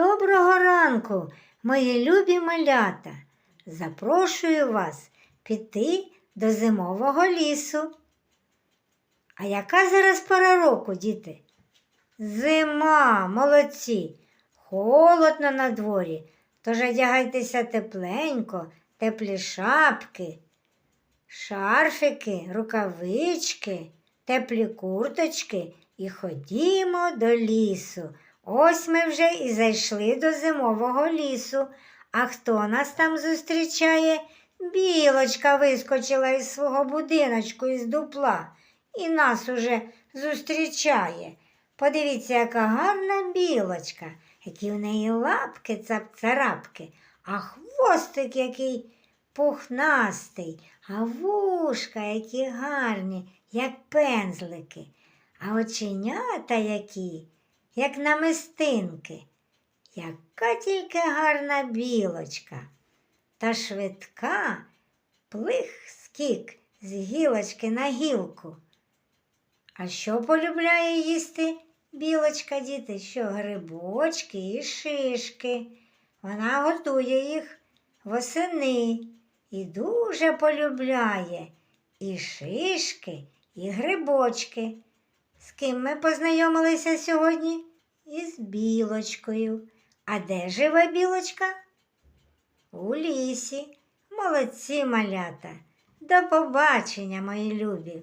Доброго ранку, мої любі малята. Запрошую вас піти до зимового лісу. А яка зараз пора року, діти? Зима, молодці, холодно на дворі, тож одягайтеся тепленько, теплі шапки, шарфики, рукавички, теплі курточки і ходімо до лісу. Ось ми вже і зайшли до зимового лісу. А хто нас там зустрічає? Білочка вискочила із свого будиночку із дупла і нас уже зустрічає. Подивіться, яка гарна білочка, які в неї лапки цап-царапки, а хвостик який пухнастий, а вушка які гарні, як пензлики, а оченята які, як намистинки. Яка тільки гарна білочка, та швидка плих скік з гілочки на гілку. А що полюбляє їсти білочка, діти? Що грибочки і шишки. Вона готує їх восени і дуже полюбляє і шишки, і грибочки. З ким ми познайомилися сьогодні? Із білочкою. А де живе білочка? У лісі. Молодці малята. До побачення, мої любі.